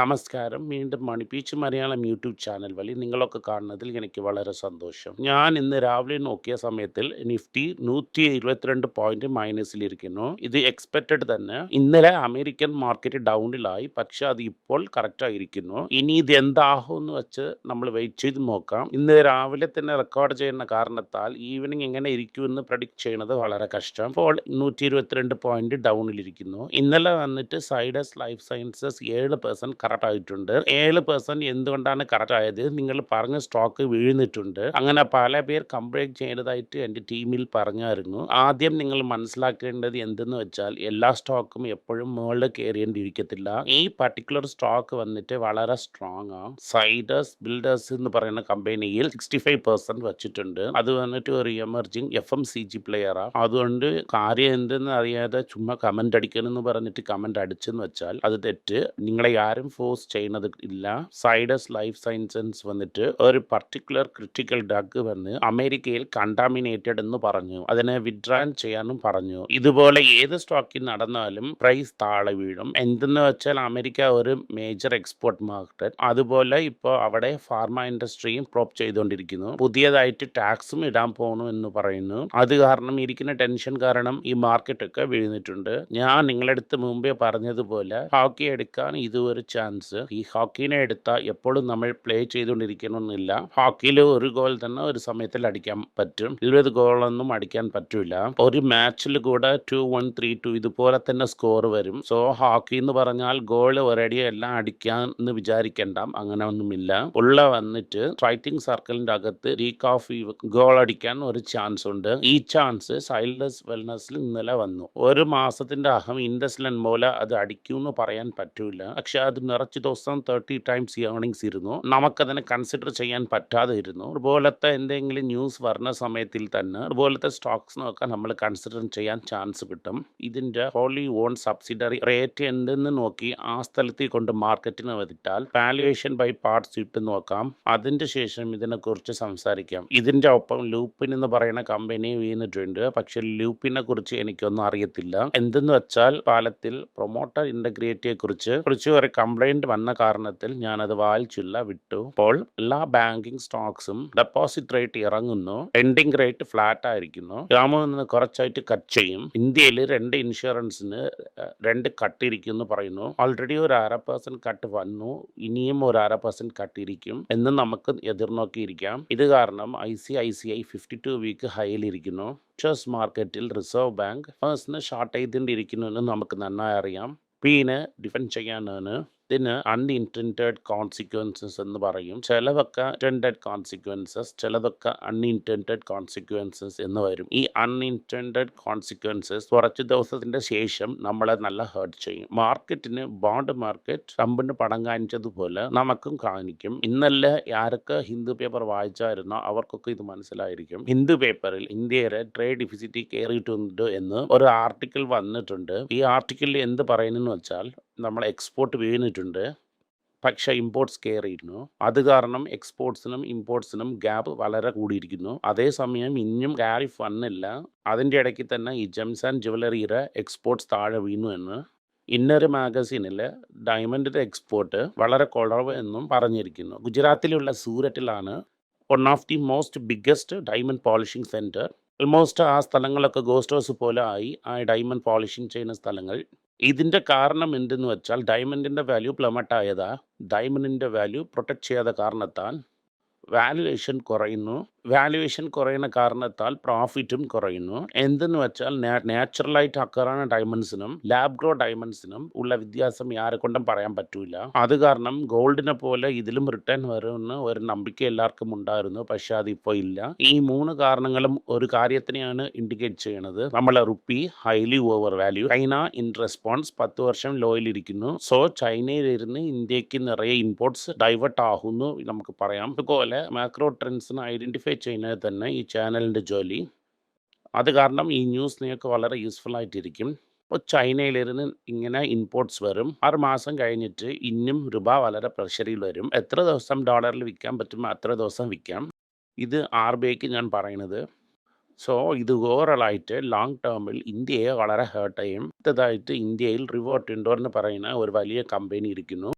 നമസ്കാരം. വീണ്ടും money peach Malayalam YouTube channel വഴി നിങ്ങളൊക്കെ കാണുന്നതിൽ എനിക്ക് വളരെ സന്തോഷം. ഞാൻ ഇന്ന് രാവിലെ നോക്കിയ സമയത്തിൽ നിഫ്റ്റി നൂറ്റി ഇരുപത്തിരണ്ട് പോയിന്റ് മൈനസിലിരിക്കുന്നു ഇത് എക്സ്പെക്റ്റഡ് തന്നെ. ഇന്നലെ അമേരിക്കൻ മാർക്കറ്റ് ഡൗണിലായി പക്ഷെ അത് ഇപ്പോൾ കറക്റ്റ് ആയിരിക്കുന്നു. ഇനി ഇത് എന്താകും എന്ന് വെച്ച് നമ്മൾ വെയിറ്റ് ചെയ്ത് നോക്കാം. ഇന്ന് രാവിലെ തന്നെ റെക്കോർഡ് ചെയ്യുന്ന കാരണത്താൽ ഈവനിങ് എങ്ങനെ ഇരിക്കുമെന്ന് പ്രഡിക്ട് ചെയ്യുന്നത് വളരെ കഷ്ടം. ഇപ്പോൾ നൂറ്റി ഇരുപത്തിരണ്ട് പോയിന്റ് ഡൗണിലിരിക്കുന്നു ഇന്നലെ വന്നിട്ട് സൈഡസ് ലൈഫ് സയൻസസ് ഏഴ് പെർസെന്റ് കറക്റ്റ് ആയിട്ടുണ്ട് ഏഴ് പെർസെന്റ് എന്തുകൊണ്ടാണ് കറക്റ്റ് ആയത് നിങ്ങൾ പറഞ്ഞ സ്റ്റോക്ക് വീഴുന്നിട്ടുണ്ട്. അങ്ങനെ പല പേർ കംപ്ലൈന്റ് ചെയ്യേണ്ടതായിട്ട് എന്റെ ടീമിൽ പറഞ്ഞായിരുന്നു. ആദ്യം നിങ്ങൾ മനസ്സിലാക്കേണ്ടത് എന്തെന്ന് വെച്ചാൽ എല്ലാ സ്റ്റോക്കും എപ്പോഴും മുകളിൽ കയറിയേണ്ടിയിരിക്കത്തില്ല ഈ പർട്ടിക്കുലർ സ്റ്റോക്ക് വന്നിട്ട് വളരെ സ്ട്രോങ് ആണ് സൈഡേഴ്സ് ബിൽഡേഴ്സ് എന്ന് പറയുന്ന കമ്പനിയിൽ സിക്സ്റ്റി ഫൈവ് പെർസെന്റ് വെച്ചിട്ടുണ്ട്. അത് വന്നിട്ട് ഒരു emerging F M C G പ്ലെയറാണ് അതുകൊണ്ട് കാര്യം എന്തെന്ന് അറിയാതെ ചുമ്മാ കമന്റ് അടിക്കണമെന്ന് പറഞ്ഞിട്ട് കമന്റ് അടിച്ചെന്ന് വെച്ചാൽ അത് തെറ്റ്. നിങ്ങളെ ആരും ഫോഴ്സ് ചെയ്യുന്നത് ഇല്ല. സൈഡസ് ലൈഫ് സയൻസസ് വന്നിട്ട് ഒരു പർട്ടിക്കുലർ ക്രിട്ടിക്കൽ ഡഗ് വന്ന് അമേരിക്കയിൽ കണ്ടാമിനേറ്റഡ് എന്ന് പറഞ്ഞു. അതിനെ വിഡ്രാൻ ചെയ്യാനും പറഞ്ഞു. ഇതുപോലെ ഏത് സ്റ്റോക്കിൽ നടന്നാലും പ്രൈസ് താഴെ വീഴും. എന്തെന്ന് വെച്ചാൽ അമേരിക്ക ഒരു മേജർ എക്സ്പോർട്ട് മാർക്കറ്റ് അതുപോലെ ഇപ്പോൾ അവിടെ ഫാർമ ഇൻഡസ്ട്രിയും പ്രോപ്പ് ചെയ്തുകൊണ്ടിരിക്കുന്നു. പുതിയതായിട്ട് ടാക്സും ഇടാൻ പോകണു എന്ന് പറയുന്നു. അത് കാരണം ഇരിക്കുന്ന ടെൻഷൻ കാരണം ഈ മാർക്കറ്റൊക്കെ വീഴുന്നിട്ടുണ്ട്. ഞാൻ നിങ്ങളടുത്ത് മുമ്പേ പറഞ്ഞതുപോലെ ഹോക്കി എടുക്കാൻ ഇത് ഒരു ചാൻസ് ഈ ഹോക്കിനെ എടുത്താൽ എപ്പോഴും നമ്മൾ പ്ലേ ചെയ്തുകൊണ്ടിരിക്കണമെന്നില്ല. ഹോക്കിയിൽ ഒരു ഗോൾ തന്നെ ഒരു സമയത്തിൽ അടിക്കാൻ പറ്റും. ഇരുപത് ഗോളൊന്നും അടിക്കാൻ പറ്റില്ല ഒരു മാച്ചിൽ കൂടെ ടു വൺ ത്രീ ടു ഇതുപോലെ തന്നെ സ്കോർ വരും. സോ ഹോക്കി എന്ന് പറഞ്ഞാൽ ഗോൾ ഒരടി എല്ലാം അടിക്കാൻ എന്ന് വിചാരിക്കേണ്ട. അങ്ങനെ ഒന്നുമില്ല. ഉള്ള വന്നിട്ട് സ്ട്രൈറ്റിംഗ് സർക്കിളിന്റെ അകത്ത് റീക്ക് ഓഫ് ഗോൾ അടിക്കാൻ ഒരു ചാൻസ് ഉണ്ട്. ഈ ചാൻസ് സൈൽഡസ് വെൽനസിൽ ഇന്നലെ വന്നു. ഒരു മാസത്തിന്റെ അഹം ഇൻഡസ്ലൻ മൂല അത് അടിക്കുമെന്ന് പറയാൻ പറ്റൂല. പക്ഷെ അത് നിറച്ച് ദിവസം തേർട്ടി ടൈംസ് ഏർണിങ്സ് ഇരുന്നു. നമുക്കതിനെ കൺസിഡർ ചെയ്യാൻ പറ്റാതെ ഇരുന്നു അതുപോലത്തെ എന്തെങ്കിലും ന്യൂസ് വരുന്ന സമയത്തിൽ തന്നെ അതുപോലത്തെ സ്റ്റോക്സ് നോക്കാൻ നമ്മൾ കൺസിഡർ ചെയ്യാൻ ചാൻസ് കിട്ടും. ഇതിന്റെ ഹോളി ഓൺ സബ്സിഡറി റേറ്റ് എന്തെന്ന് നോക്കി ആ സ്ഥലത്തിൽ കൊണ്ട് മാർക്കറ്റിന് വരുത്താൽ വാല്യുവേഷൻ ബൈ പാർട്സ് ഇട്ട് നോക്കാം. അതിന്റെ ശേഷം ഇതിനെക്കുറിച്ച് സംസാരിക്കാം. ഇതിന്റെ ഒപ്പം ലൂപ്പിൻ എന്ന് പറയുന്ന കമ്പനി വീണിട്ടുണ്ട്. പക്ഷെ ലൂപ്പിനെ കുറിച്ച് എനിക്കൊന്നും അറിയത്തില്ല. എന്തെന്ന് വെച്ചാൽ പാലത്തിൽ പ്രൊമോട്ടർ ഇന്റഗ്രേറ്റിയെ കുറിച്ച് കുറിച്ച് ഒരു കംപ്ലൈന്റ് വന്ന കാരണത്തിൽ ഞാനത് വായിച്ചില്ല വിട്ടു. അപ്പോൾ എല്ലാ ബാങ്കിങ് സ്റ്റോക്സും ഡെപ്പോസിറ്റ് റേറ്റ് ഇറങ്ങുന്നു. എൻഡിങ് റേറ്റ് ഫ്ലാറ്റ് ആയിരിക്കുന്നു ഗ്രാമിൽ നിന്ന് കുറച്ചായിട്ട് കട്ട് ചെയ്യും. ഇന്ത്യയിൽ രണ്ട് ഇൻഷുറൻസിന് രണ്ട് കട്ടിരിക്കുന്നു പറയുന്നു. ഓൾറെഡി ഒരു അര പെർസെന്റ് കട്ട് വന്നു. ഇനിയും ഒരു അര പെർസെന്റ് കട്ടിരിക്കും എന്ന് നമുക്ക് എതിർനോക്കിയിരിക്കാം. ഇത് കാരണം I C I C I fifty two week ഹൈയിലിരിക്കുന്നു futures മാർക്കറ്റിൽ റിസർവ് ബാങ്ക് ഫേഴ്സിന് ഷോർട്ട് ചെയ്തിട്ടിരിക്കുന്നു എന്ന് നമുക്ക് നന്നായി അറിയാം. പിന്നെ ഡിഫെൻഡ് ചെയ്യാനാണ്. ഇതിന് അൺഇന്റന്റഡ് കോൺസിക്വൻസസ് എന്ന് പറയും. ചിലതൊക്കെ ഇന്റന്റഡ് കോൺസിക്വൻസസ് ചിലതൊക്കെ അൺഇന്റന്റഡ് കോൺസിക്വൻസസ് എന്ന് വരും. ഈ അൺഇന്റന്റഡ് കോൺസിക്വൻസസ് കുറച്ച് ദിവസത്തിന്റെ ശേഷം നമ്മളെ നല്ല ഹേർട്ട് ചെയ്യും. മാർക്കറ്റിന് ബോണ്ട് മാർക്കറ്റ് ട്രംപിന് പടം കാണിച്ചതുപോലെ നമുക്കും കാണിക്കും. ഇന്നലെ ആരൊക്കെ ഹിന്ദു പേപ്പർ വായിച്ചായിരുന്നോ അവർക്കൊക്കെ ഇത് മനസ്സിലായിരിക്കും. ഹിന്ദു പേപ്പറിൽ ഇന്ത്യയുടെ ട്രേഡ് ഡിഫിസിറ്റി കയറിയിട്ടുണ്ട് എന്ന് ഒരു ആർട്ടിക്കിൾ വന്നിട്ടുണ്ട്. ഈ ആർട്ടിക്കിളിൽ എന്ത് പറയുന്നതെന്ന് വെച്ചാൽ നമ്മൾ എക്സ്പോർട്ട് വീണിട്ടുണ്ട്. പക്ഷേ ഇമ്പോർട്ട്സ് കയറിയിരുന്നു അത് കാരണം എക്സ്പോർട്സിനും ഇമ്പോർട്ട്സിനും ഗ്യാപ്പ് വളരെ കൂടിയിരിക്കുന്നു. അതേസമയം ഇനിയും ടാരിഫ് വന്നില്ല. അതിന്റെ ഇടയ്ക്ക് തന്നെ ഈ ജെംസ് ആൻഡ് ജുവലറിയുടെ എക്സ്പോർട്ട്സ് താഴെ വീണു എന്ന് ഇന്നൊരു മാഗസീനിൽ ഡയമണ്ടിന്റെ എക്സ്പോർട്ട് വളരെ കുറവ് എന്നും പറഞ്ഞിരിക്കുന്നു. ഗുജറാത്തിലുള്ള സൂരറ്റിലാണ് one of the most biggest diamond polishing centre almost ആ സ്ഥലങ്ങളൊക്കെ ഗോസ്റ്റ് ഹൗസ് പോലെ ആയി. ആ ഡയമണ്ട് പോളിഷിംഗ് ചെയ്യുന്ന സ്ഥലങ്ങൾ ഇതിന്റെ കാരണം എന്തെന്ന് വെച്ചാൽ ഡയമണ്ടിന്റെ വാല്യൂ പ്ലമറ്റ് ആയതാ. ഡയമണ്ടിന്റെ വാല്യൂ പ്രൊട്ടക്റ്റ് ചെയ്യാത്ത കാരണത്താൽ വാല്യുവേഷൻ കുറയുന്നു. വാല്യുവേഷൻ കുറയുന്ന കാരണത്താൽ പ്രോഫിറ്റും കുറയുന്നു. എന്തെന്ന് വെച്ചാൽ നാച്ചുറലായിട്ട് അക്കറാണ് ഡയമണ്ട്സിനും ലാബ് ഗ്രോ ഡയമണ്ട്സിനും ഉള്ള വ്യത്യാസം ആരെ കൊണ്ടും പറയാൻ പറ്റൂല. അത് കാരണം ഗോൾഡിനെ പോലെ ഇതിലും റിട്ടേൺ വരുമെന്ന് ഒരു നമ്പിക്ക എല്ലാവർക്കും ഉണ്ടായിരുന്നു പക്ഷെ അതിപ്പോൾ ഇല്ല. ഈ മൂന്ന് കാരണങ്ങളും ഒരു കാര്യത്തിനെയാണ് ഇൻഡിക്കേറ്റ് ചെയ്യുന്നത് നമ്മളെ rupee highly over value China in response പത്ത് വർഷം ലോയിലിരിക്കുന്നു സോ ചൈനയിലിരുന്ന് ഇന്ത്യയ്ക്ക് നിറയെ ഇമ്പോർട്ട്സ് ഡൈവേർട്ട് ആകുന്നു നമുക്ക് പറയാം. അതുപോലെ മാക്രോ ട്രെൻഡ്സിന് ഐഡന്റിഫൈ ചെയ്യുന്നത് തന്നെ ഈ ചാനലിന്റെ ജോലി. അത് കാരണം ഈ ന്യൂസ് നിങ്ങൾക്ക് വളരെ യൂസ്ഫുൾ ആയിട്ടിരിക്കും. ഇപ്പോൾ ചൈനയിലിരുന്ന് ഇങ്ങനെ ഇമ്പോർട്ട്സ് വരും. ആറ് മാസം കഴിഞ്ഞിട്ട് ഇന്നും രൂപ വളരെ പ്രഷറിൽ വരും. എത്ര ദിവസം ഡോളറിൽ വിൽക്കാൻ പറ്റുമോ അത്ര ദിവസം വിൽക്കാം. ഇത് ആർ ബി ഐക്ക് ഞാൻ പറയണത് സോ ഇത് ഓവറോളായിട്ട് ലോങ് ടേമിൽ ഇന്ത്യയെ വളരെ ഹേർട്ട് ചെയ്യും. അടുത്തതായിട്ട് ഇന്ത്യയിൽ റിവോർട്ട് ഇൻഡോർ എന്ന് പറയുന്ന ഒരു വലിയ കമ്പനി ഇരിക്കുന്നു.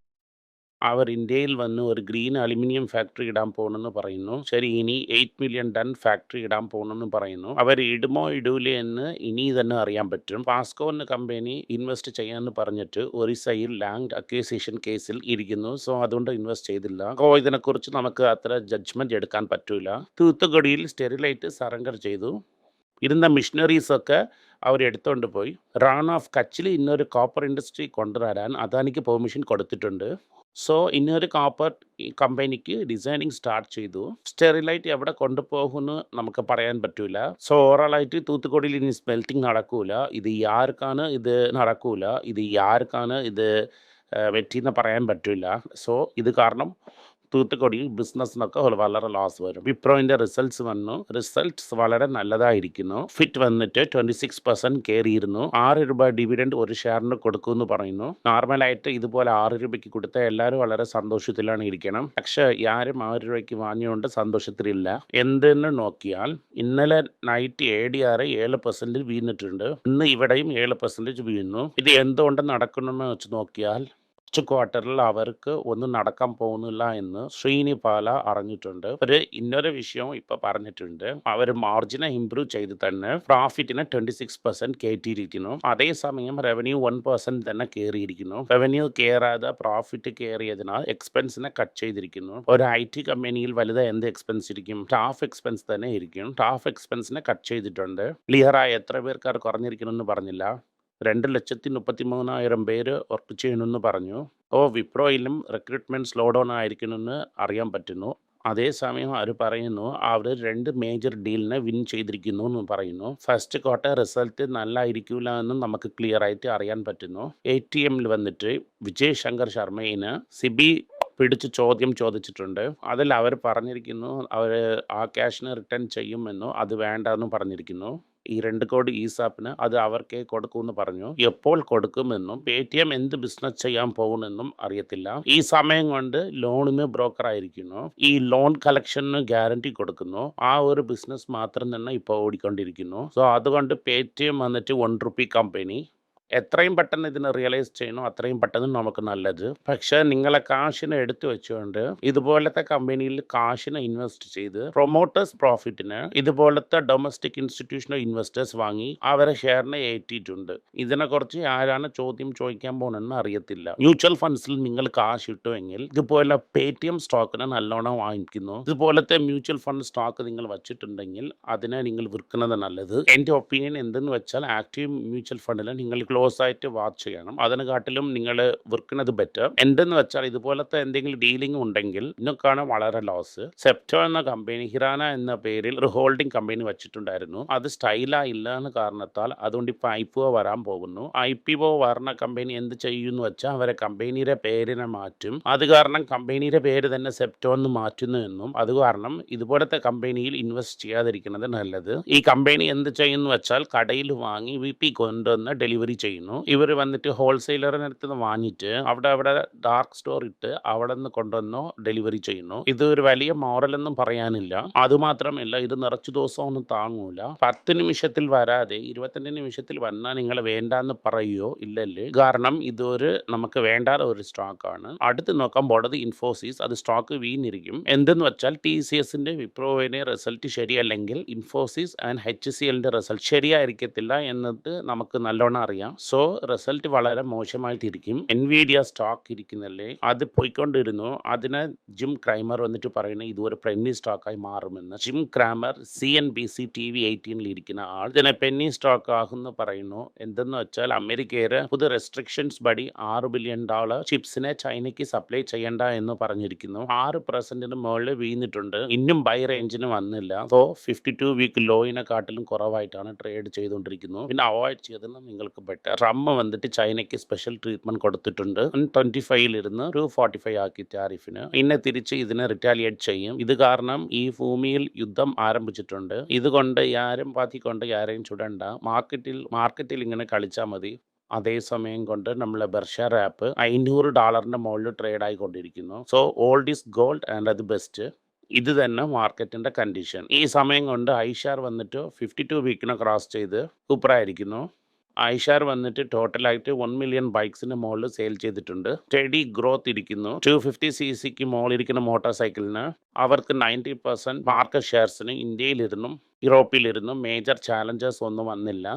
അവർ ഇന്ത്യയിൽ വന്ന് ഒരു ഗ്രീൻ അലുമിനിയം ഫാക്ടറി ഇടാൻ പോകണമെന്ന് പറയുന്നു. ശരി ഇനി എയ്റ്റ് മില്യൺ ടൺ ഫാക്ടറി ഇടാൻ പോകണമെന്ന് പറയുന്നു. അവർ ഇടുമോ ഇടൂലേ എന്ന് ഇനി തന്നെ അറിയാൻ പറ്റും. പാസ്കോ എന്ന കമ്പനി ഇൻവെസ്റ്റ് ചെയ്യാന്ന് പറഞ്ഞിട്ട് ഒറീസയിൽ ലാൻഡ് അക്വേസിഷൻ കേസിൽ ഇരിക്കുന്നു. സോ അതുകൊണ്ട് ഇൻവെസ്റ്റ് ചെയ്തില്ല. അപ്പോൾ ഇതിനെക്കുറിച്ച് നമുക്ക് അത്ര ജഡ്ജ്മെന്റ് എടുക്കാൻ പറ്റൂല. തൂത്തുക്കുടിയിൽ സ്റ്റെറിലൈറ്റ് സറണ്ടർ ചെയ്തു. ഇരുന്ന മിഷനറീസ് ഒക്കെ അവർ എടുത്തുകൊണ്ട് പോയി. റാൺ ഓഫ് കച്ചിൽ ഇന്നൊരു കോപ്പർ ഇൻഡസ്ട്രി കൊണ്ടുവരാൻ അദാനിക്ക് പെർമിഷൻ കൊടുത്തിട്ടുണ്ട്. സോ ഇന്നൊരു കോപ്പർ കമ്പനിക്ക് ഡിസൈനിങ് സ്റ്റാർട്ട് ചെയ്തു. സ്റ്റെറിലൈറ്റ് എവിടെ കൊണ്ടുപോകുന്നു നമുക്ക് പറയാൻ പറ്റൂല. സോ ഓവറോളായിട്ട് തൂത്തുക്കുടിയിൽ ഇനി സ്മെൽറ്റിംഗ് നടക്കൂല. ഇത് ആർക്കാണ് ഇത് നടക്കൂല? ഇത് ആർക്കാണ് ഇത് വെറ്റിന്ന് പറയാൻ പറ്റില്ല സോ ഇത് കാരണം തൂത്തുക്കുടിയിൽ ബിസിനസ്സിനൊക്കെ വളരെ ലോസ് വരും. വിപ്രോയിന്റെ റിസൾട്ട്സ് വന്നു. റിസൾട്ട്സ് വളരെ നല്ലതായിരിക്കുന്നു. ഫിറ്റ് വന്നിട്ട് ട്വന്റി സിക്സ് പെർസെന്റ് കയറിയിരുന്നു. ആറ് രൂപ ഡിവിഡൻഡ് ഒരു ഷെയറിന് കൊടുക്കുമെന്ന് പറയുന്നു. നോർമലായിട്ട് ഇതുപോലെ ആറ് രൂപയ്ക്ക് കൊടുത്ത എല്ലാവരും വളരെ സന്തോഷത്തിലാണ് ഇരിക്കണം. പക്ഷേ ആരും ആറ് രൂപയ്ക്ക് വാങ്ങിയുകൊണ്ട് സന്തോഷത്തിലില്ല. എന്തെന്ന് നോക്കിയാൽ ഇന്നലെ നൈറ്റ് എ ഡി ആറ് ഏഴ് പെർസെന്റ് വീണിട്ടുണ്ട്. ഇന്ന് ഇവിടെയും ഏഴ് പെർസെന്റേജ് വീഴുന്നു. ഇത് എന്തുകൊണ്ട് നടക്കണമെന്ന് വെച്ച് നോക്കിയാൽ ഫസ്റ്റ് ക്വാർട്ടറിൽ അവർക്ക് ഒന്നും നടക്കാൻ പോകുന്നില്ല എന്ന് ശ്രീനിപാല അറിഞ്ഞിട്ടുണ്ട്. ഒരു ഇന്നൊരു വിഷയം ഇപ്പൊ പറഞ്ഞിട്ടുണ്ട്. അവർ മാർജിനെ ഇംപ്രൂവ് ചെയ്ത് തന്നെ പ്രോഫിറ്റിനെ ട്വന്റി സിക്സ് പെർസെന്റ് കയറ്റിയിരിക്കുന്നു അതേസമയം റവന്യൂ വൺ പെർസെന്റ് തന്നെ കയറിയിരിക്കുന്നു റവന്യൂ കയറാതെ പ്രോഫിറ്റ് കയറിയതിനാൽ എക്സ്പെൻസിനെ കട്ട് ചെയ്തിരിക്കുന്നു. ഒരു ഐ ടി കമ്പനിയിൽ വലുത് എന്ത് എക്സ്പെൻസ് ഇരിക്കും? സ്റ്റാഫ് എക്സ്പെൻസ് തന്നെ ഇരിക്കും. സ്റ്റാഫ് എക്സ്പെൻസിനെ കട്ട് ചെയ്തിട്ടുണ്ട്. ക്ലിയറായി എത്ര പേർക്കാർ കുറഞ്ഞിരിക്കുന്നു എന്ന് പറഞ്ഞില്ല. രണ്ട് ലക്ഷത്തി മുപ്പത്തി മൂന്നായിരം പേര് വർക്ക് ചെയ്യണമെന്ന് പറഞ്ഞു. അപ്പോൾ വിപ്രോയിലും റിക്രൂട്ട്മെന്റ് സ്ലോ ഡൗൺ ആയിരിക്കണമെന്ന് അറിയാൻ പറ്റുന്നു. അതേസമയം അവർ പറയുന്നു അവർ രണ്ട് മേജർ ഡീലിനെ വിൻ ചെയ്തിരിക്കുന്നു എന്ന് പറയുന്നു. ഫസ്റ്റ് ക്വാർട്ടർ റിസൾട്ട് നല്ലായിരിക്കില്ല എന്നും നമുക്ക് ക്ലിയർ ആയിട്ട് അറിയാൻ പറ്റുന്നു. എ ടി എമ്മിൽ വന്നിട്ട് വിജയ് ശങ്കർ ശർമ്മയിന് സിബി പിടിച്ച് ചോദ്യം ചോദിച്ചിട്ടുണ്ട്. അതിൽ അവർ പറഞ്ഞിരിക്കുന്നു അവർ ആ ക്യാഷിന് റിട്ടേൺ ചെയ്യുമെന്നോ അത് വേണ്ടെന്നും പറഞ്ഞിരിക്കുന്നു. ഈ രണ്ട് കോടി ഈസാപ്പിന് അത് അവർക്കേ കൊടുക്കുമെന്ന് പറഞ്ഞു. എപ്പോൾ കൊടുക്കുമെന്നും പേ ടി എം എന്ത് ബിസിനസ് ചെയ്യാൻ പോകുമെന്നും അറിയത്തില്ല. ഈ സമയം കൊണ്ട് ലോണിന് ബ്രോക്കർ ആയിരിക്കുന്നു ഈ ലോൺ കളക്ഷന് ഗ്യാരണ്ടി കൊടുക്കുന്നു. ആ ഒരു ബിസിനസ് മാത്രം തന്നെ ഇപ്പോൾ ഓടിക്കൊണ്ടിരിക്കുന്നു. സോ അതുകൊണ്ട് പേ ടി എം വന്നിട്ട് വൺ റുപ്പി കമ്പനി എത്രയും പെട്ടെന്ന് ഇതിനെ റിയലൈസ് ചെയ്യണോ അത്രയും പെട്ടെന്ന് നമുക്ക് നല്ലത്. പക്ഷേ നിങ്ങളെ കാശിനെ എടുത്തു വെച്ചുകൊണ്ട് ഇതുപോലത്തെ കമ്പനിയിൽ കാശിനെ ഇൻവെസ്റ്റ് ചെയ്ത് പ്രൊമോട്ടേഴ്സ് പ്രോഫിറ്റിന് ഇതുപോലത്തെ ഡൊമസ്റ്റിക് ഇൻസ്റ്റിറ്റ്യൂഷണൽ ഇൻവെസ്റ്റേഴ്സ് വാങ്ങി അവരെ ഷെയറിനെ ഏറ്റിയിട്ടുണ്ട്. ഇതിനെക്കുറിച്ച് ആരാണ് ചോദ്യം ചോദിക്കാൻ പോകണമെന്ന് അറിയത്തില്ല. മ്യൂച്വൽ ഫണ്ട്സിൽ നിങ്ങൾ കാശ് ഇട്ടുവെങ്കിൽ ഇതുപോലെ പേ ടി എം സ്റ്റോക്കിനെ നല്ലോണം വാങ്ങിക്കുന്നു. ഇതുപോലത്തെ മ്യൂച്വൽ ഫണ്ട് സ്റ്റോക്ക് നിങ്ങൾ വച്ചിട്ടുണ്ടെങ്കിൽ അതിനെ നിങ്ങൾ വിൽക്കുന്നത് നല്ലത്. എന്റെ ഒപ്പീനിയൻ എന്തെന്ന് വെച്ചാൽ ആക്റ്റീവ് മ്യൂച്വൽ ഫണ്ടിൽ നിങ്ങൾ ക്ലോസ് ആയിട്ട് വാച്ച് ചെയ്യണം. അതിനെക്കാട്ടിലും നിങ്ങൾ വിൽക്കുന്നത് ബെറ്റർ എന്തെന്ന് വെച്ചാൽ ഇതുപോലത്തെ എന്തെങ്കിലും ഡീലിംഗ് ഉണ്ടെങ്കിൽ ഇന്നൊക്കെയാണ് വളരെ ലോസ് സെപ്റ്റോ എന്ന കമ്പനി ഹിറാന എന്ന പേരിൽ ഒരു ഹോൾഡിംഗ് കമ്പനി വെച്ചിട്ടുണ്ടായിരുന്നു. അത് സ്റ്റൈലായില്ല എന്ന കാരണത്താൽ അതുകൊണ്ട് ഇപ്പോൾ ഐ പി ഒ വരാൻ പോകുന്നു. ഐ പി ഒ വരണ കമ്പനി എന്ത് ചെയ്യുമെന്ന് വെച്ചാൽ അവരെ കമ്പനിയുടെ പേരിനെ മാറ്റും. അത് കാരണം കമ്പനിയുടെ പേര് തന്നെ സെപ്റ്റോ എന്ന് മാറ്റുന്നു എന്നും. അത് കാരണം ഇതുപോലത്തെ കമ്പനിയിൽ ഇൻവെസ്റ്റ് ചെയ്യാതിരിക്കുന്നത് നല്ലത്. ഈ കമ്പനി എന്ത് ചെയ്യുന്നു വെച്ചാൽ കടയിൽ വാങ്ങി വി പി കൊണ്ടുവന്ന് ഡെലിവറി ചെയ്യുന്നു. ഇവർ വന്നിട്ട് ഹോൾസെയിലറിന്റെ അടുത്ത് നിന്ന് വാങ്ങിയിട്ട് അവിടെ അവിടെ ഡാർക്ക് സ്റ്റോർ ഇട്ട് അവിടെ നിന്ന് കൊണ്ടുവന്നോ ഡെലിവറി ചെയ്യുന്നു. ഇത് ഒരു വലിയ മോറലൊന്നും പറയാനില്ല. അതുമാത്രമല്ല ഇത് നിറച്ചു ദിവസമൊന്നും താങ്ങൂല. പത്ത് നിമിഷത്തിൽ വരാതെ ഇരുപത്തിരണ്ട് നിമിഷത്തിൽ വന്നാൽ നിങ്ങൾ വേണ്ടാന്ന് പറയുകയോ ഇല്ലല്ലേ. കാരണം ഇതൊരു നമുക്ക് വേണ്ടാത്ത ഒരു സ്റ്റോക്കാണ് അടുത്ത് നോക്കാൻ പോണത് ഇൻഫോസിസ് അത് സ്റ്റോക്ക് വീണിരിക്കും എന്തെന്ന് വെച്ചാൽ ടി സി എസിന്റെ വിപ്രോവിന്റെ റിസൾട്ട് ശരിയല്ലെങ്കിൽ ഇൻഫോസിസ് ആൻഡ് എച്ച് സി എല്ലിന്റെ റിസൾട്ട് ശരിയായിരിക്കത്തില്ല എന്നത് നമുക്ക് നല്ലോണം അറിയാം. സോ റിസൾട്ട് വളരെ മോശമായിട്ടിരിക്കും. Nvidia stock ഇരിക്കുന്നല്ലേ? അത് പോയിക്കൊണ്ടിരുന്നു. അതിനെ ജിം ക്രൈമർ വന്നിട്ട് പറയുന്നത് ഇതൊരു പെന്നി സ്റ്റോക്കായി മാറുമെന്ന്. Jim Cramer C N B C T V എയ്റ്റീനിൽ ഇരിക്കുന്ന ആൾ ഇതിനെ പെന്നി സ്റ്റോക്ക് ആകുമെന്ന് പറയുന്നു. എന്തെന്ന് വെച്ചാൽ അമേരിക്കയുടെ പുതിയ റെസ്ട്രിക്ഷൻസ് ബഡി ആറ് ബില്യൺ ഡോളർ ചിപ്സിനെ ചൈനയ്ക്ക് സപ്ലൈ ചെയ്യണ്ട എന്ന് പറഞ്ഞിരിക്കുന്നു. ആറ് പെർസെന്റിന് മുകളിൽ വീണിട്ടുണ്ട്. ഇന്നും ബൈ റേഞ്ചിന് വന്നില്ല. സോ ഫിഫ്റ്റി ടു വീക്ക് ലോയിനെ കാട്ടിലും കുറവായിട്ടാണ് ട്രേഡ് ചെയ്തുകൊണ്ടിരിക്കുന്നത് പിന്നെ അവോയ്ഡ് ചെയ്തത് നിങ്ങൾക്ക് ബെറ്റർ ട്രംപ് വന്നിട്ട് ചൈനയ്ക്ക് സ്പെഷ്യൽ ട്രീറ്റ്മെന്റ് കൊടുത്തിട്ടുണ്ട്. ട്വന്റി ഫൈവിലിരുന്ന് ഒരു ഫോർട്ടി ഫൈവ് ആക്കി ടാരിഫിന് പിന്നെ തിരിച്ച് ഇതിനെ റിറ്റാലിയേറ്റ് ചെയ്യും. ഇത് കാരണം ഈ ഭൂമിയിൽ യുദ്ധം ആരംഭിച്ചിട്ടുണ്ട്. ഇതുകൊണ്ട് ആരും പാത്തിക്കൊണ്ട് ആരെയും ചുടണ്ട. മാർക്കറ്റിൽ മാർക്കറ്റിൽ ഇങ്ങനെ കളിച്ചാൽ മതി. അതേസമയം കൊണ്ട് നമ്മളെ ബർഷർ ആപ്പ് അഞ്ഞൂറ് ഡോളറിന്റെ മുകളിൽ trade ആയിക്കൊണ്ടിരിക്കുന്നു. So old is gold and അത് ബെസ്റ്റ് ഇത് തന്നെ മാർക്കറ്റിന്റെ കണ്ടീഷൻ ഈ സമയം കൊണ്ട് ഐഷാർ വന്നിട്ട് ഫിഫ്റ്റി ടു വീക്കിനെ ക്രോസ് ചെയ്ത് സൂപ്പറായിരിക്കുന്നു ഐഷാർ വന്നിട്ട് ടോട്ടലായിട്ട് വൺ മില്യൺ ബൈക്സിന് മോളിൽ സെയിൽ ചെയ്തിട്ടുണ്ട്. സ്റ്റഡി ഗ്രോത്ത് ഇരിക്കുന്നു. ടു ഫിഫ്റ്റി സി സിക്ക് മോളിരിക്കുന്ന മോട്ടോർ സൈക്കിളിന് അവർക്ക് നയന്റി പെർസെന്റ് മാർക്കറ്റ് ഷെയർസിന് ഇന്ത്യയിലിരുന്നും യൂറോപ്പിലിരുന്നും മേജർ ചാലഞ്ചേഴ്സ് ഒന്നും വന്നില്ല.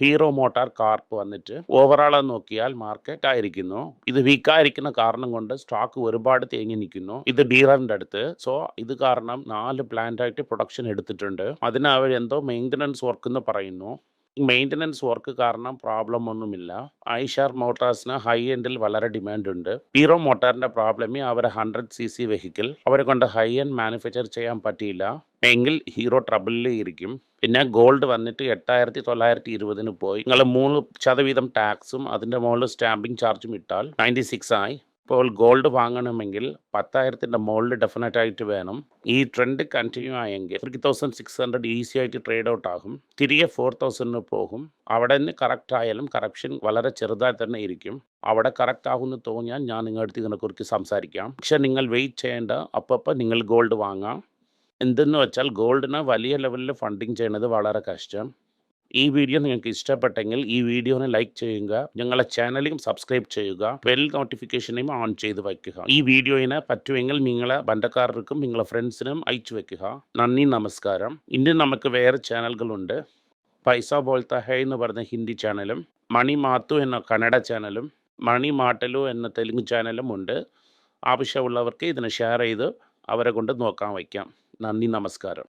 ഹീറോ മോട്ടാർ കാർപ്പ് വന്നിട്ട് ഓവറോൾ നോക്കിയാൽ മാർക്കറ്റ് ആയിരിക്കുന്നു. ഇത് വീക്കായിരിക്കുന്ന കാരണം കൊണ്ട് സ്റ്റോക്ക് ഒരുപാട് തേങ്ങി നിൽക്കുന്നു. ഇത് ഡീലറിന്റെ അടുത്ത്. സോ ഇത് കാരണം നാല് പ്ലാന്റ് ആയിട്ട് പ്രൊഡക്ഷൻ എടുത്തിട്ടുണ്ട്. അതിന് അവർ എന്തോ മെയിന്റനൻസ് വർക്ക് എന്ന് പറയുന്നു. മെയിന്റനൻസ് വർക്ക് കാരണം പ്രോബ്ലം ഒന്നുമില്ല. ഐഷാർ മോട്ടോഴ്സിന് ഹൈ എൻഡിൽ വളരെ ഡിമാൻഡ് ഉണ്ട്. ഹീറോ മോട്ടോറിന്റെ പ്രോബ്ലമേ അവരെ ഹൺഡ്രഡ് സി സി വെഹിക്കിൾ അവരെ കൊണ്ട് ഹൈ എൻഡ് മാനുഫാക്ചർ ചെയ്യാൻ പറ്റിയില്ല. എങ്കിൽ ഹീറോ ട്രബിളിൽ ഇരിക്കും. പിന്നെ ഗോൾഡ് വന്നിട്ട് എട്ടായിരത്തി തൊള്ളായിരത്തി ഇരുപതിന് പോയി. നിങ്ങൾ മൂന്ന് ശതവീതം ടാക്സും അതിന്റെ മുകളിൽ സ്റ്റാമ്പിംഗ് ചാർജും ഇട്ടാൽ നയന്റി സിക്സ് ആയി. ഇപ്പോൾ ഗോൾഡ് വാങ്ങണമെങ്കിൽ പത്തായിരത്തിന്റെ മുകളിൽ ഡെഫിനറ്റ് ആയിട്ട് വേണം. ഈ ട്രെൻഡ് കണ്ടിന്യൂ ആയെങ്കിൽ three thousand six hundred easy ആയിട്ട് ട്രേഡ് ഔട്ട് ആകും. തിരികെ ഫോർ തൗസൻഡിന് പോകും. അവിടെ നിന്ന് കറക്റ്റ് ആയാലും കറപ്ഷൻ വളരെ ചെറുതായി തന്നെ ഇരിക്കും. അവിടെ കറക്റ്റ് ആകുമെന്ന് തോന്നിയാൽ ഞാൻ നിങ്ങളുടെ അടുത്ത് ഇതിനെക്കുറിച്ച് സംസാരിക്കാം. പക്ഷെ നിങ്ങൾ വെയിറ്റ് ചെയ്യേണ്ട അപ്പോൾ നിങ്ങൾ ഗോൾഡ് വാങ്ങാം. എന്തെന്ന് വെച്ചാൽ ഗോൾഡിന് വലിയ ലെവലിൽ ഫണ്ടിങ് ചെയ്യുന്നത് വളരെ കഷ്ടം. ഈ വീഡിയോ നിങ്ങൾക്ക് ഇഷ്ടപ്പെട്ടെങ്കിൽ ഈ വീഡിയോനെ ലൈക്ക് ചെയ്യുക ഞങ്ങളെ ചാനലും സബ്സ്ക്രൈബ് ചെയ്യുക ബെൽ നോട്ടിഫിക്കേഷനെയും ഓൺ ചെയ്ത് വയ്ക്കുക. ഈ വീഡിയോയിനെ പറ്റുമെങ്കിൽ നിങ്ങളെ ബന്ധക്കാർക്കും നിങ്ങളെ ഫ്രണ്ട്സിനും അയച്ചു വയ്ക്കുക. നന്ദി നമസ്കാരം. ഇന്ന് നമുക്ക് വേറെ ചാനലുകളുണ്ട്. പൈസ ബോൾത്ത ഹേ എന്ന് പറഞ്ഞ ഹിന്ദി ചാനലും മണി മാത്തു എന്ന കന്നഡ ചാനലും മണി മാട്ടലു എന്ന തെലുങ്ക് ചാനലും ഉണ്ട്. ആവശ്യമുള്ളവർക്ക് ഇതിനെ ഷെയർ ചെയ്ത് അവരെ കൊണ്ട് നോക്കാൻ വയ്ക്കാം. നന്ദി നമസ്കാരം.